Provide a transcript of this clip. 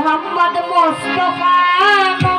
Mohammad Mostafa